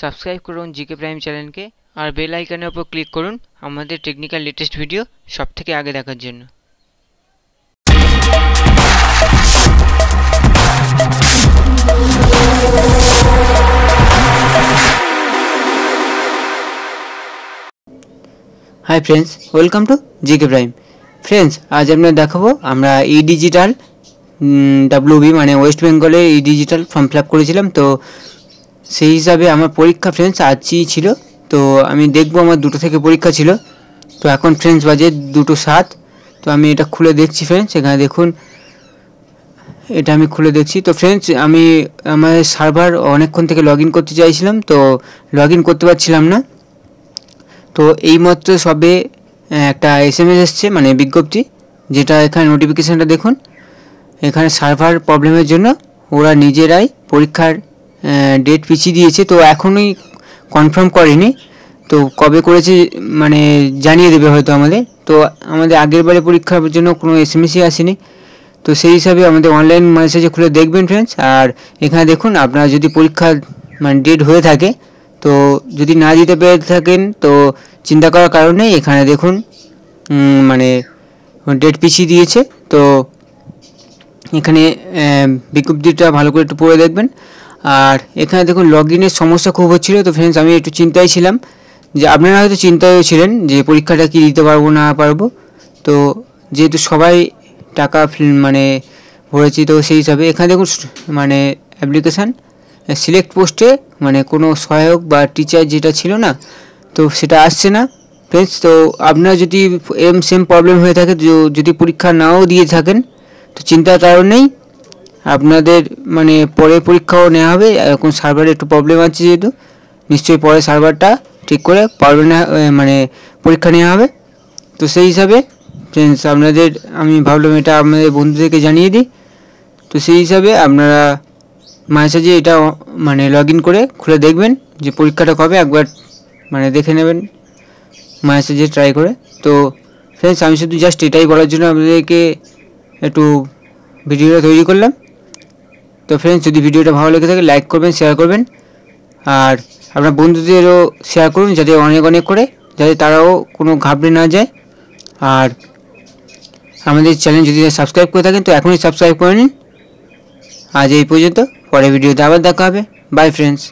Subscribe করুন GK prime চ্যানেলকে আর bell আইকনের উপর ক্লিক করুন আমাদের টেকনিক্যাল লেটেস্ট ভিডিও সব থেকে আগে দেখার জন্য। Hi friends welcome to GK prime friends আজ আমরা দেখাবো আমরা ই ডিজিটাল ডাব্লিউবি মানে ওয়েস্ট বেঙ্গলে e digital form fill up করেছিলাম, তো সেই হিসাবে আমার পরীক্ষা ফ্রেন্ডস আজই ছিল। তো আমি দেখব আমার দুটো থেকে পরীক্ষা ছিল। তো এখন ফ্রেন্ডস বাজে দুটো সাত। তো আমি এটা খুলে দেখছি ফ্রেন্ডস এখানে দেখুন। এটা আমি খুলে দেখছি। তো ফ্রেন্ডস আমি আমার সার্ভার অনেকক্ষণ থেকে লগ করতে চাইছিলাম, তো লগ করতে পারছিলাম না। তো এইমাত্র সবে একটা এস এম এস এসছে মানে বিজ্ঞপ্তি, যেটা এখানে নোটিফিকেশানটা দেখুন। এখানে সার্ভার প্রবলেমের জন্য ওরা নিজেরাই পরীক্ষার ডেট পিছিয়ে দিয়েছে, তো এখনই কনফার্ম করেনি। তো কবে করেছে মানে জানিয়ে দেবে হয়তো আমাদের। তো আমাদের আগের বারে পরীক্ষার জন্য কোনো এস এম এসই আসেনি। তো সেই হিসাবে আমাদের অনলাইন মেসেজে খুলে দেখবেন ফ্রেন্ডস আর এখানে দেখুন, আপনারা যদি পরীক্ষার মানে ডেট হয়ে থাকে, তো যদি না দিতে পেরে থাকেন, তো চিন্তা করার কারণে এখানে দেখুন মানে ডেট পিছিয়ে দিয়েছে। তো এখানে বিজ্ঞপ্তিটা ভালো করে একটু পড়ে দেখবেন। আর এখানে দেখুন লগ ইনের সমস্যা খুব হচ্ছিল, তো ফ্রেন্ডস আমি একটু চিন্তায় ছিলাম যে আপনারা হয়তো চিন্তায় ছিলেন যে পরীক্ষাটা কি দিতে পারব না পারব। তো যেহেতু সবাই টাকা মানে ভরেছি, তো সেই হিসাবে এখানে দেখুন মানে অ্যাপ্লিকেশান সিলেক্ট পোস্টে মানে কোনো সহায়ক বা টিচার যেটা ছিল না, তো সেটা আসছে না। ফ্রেন্ডস তো আপনারা যদি এম সেম প্রবলেম হয়ে থাকে যদি পরীক্ষা নাও দিয়ে থাকেন, তো চিন্তার কারণেই আপনাদের মানে পরে পরীক্ষাও নেওয়া হবে। এখন সার্ভারে একটু প্রবলেম আছে যেহেতু, নিশ্চয়ই পরে সার্ভারটা ঠিক করে পারবে না মানে পরীক্ষা নেওয়া হবে। তো সেই হিসাবে ফ্রেন্ডস আপনাদের, আমি ভাবলাম এটা আপনাদের বন্ধুদেরকে জানিয়ে দিই। তো সেই হিসাবে আপনারা মেসেজে এটা মানে লগ করে খুলে দেখবেন যে পরীক্ষাটা কবে, একবার মানে দেখে নেবেন মেসেজে ট্রাই করে। তো ফ্রেন্ডস আমি শুধু জাস্ট এটাই বলার জন্য আপনাদেরকে একটু ভিডিওটা তৈরি করলাম। তো ফ্রেন্ডস যদি ভিডিওটা ভালো লেগে থাকে লাইক করবেন শেয়ার করবেন। আর আপনার বন্ধুদেরও শেয়ার করুন, যাতে অনেক অনেক করে, যাতে তারাও কোনো ঘাবড়ে না যায়। আর আমাদের চ্যানেল যদি সাবস্ক্রাইব করে থাকেন, তো এখনই সাবস্ক্রাইব করে নিন। আজ এই পর্যন্ত পরে ভিডিওতে আবার দেখা হবে। By friends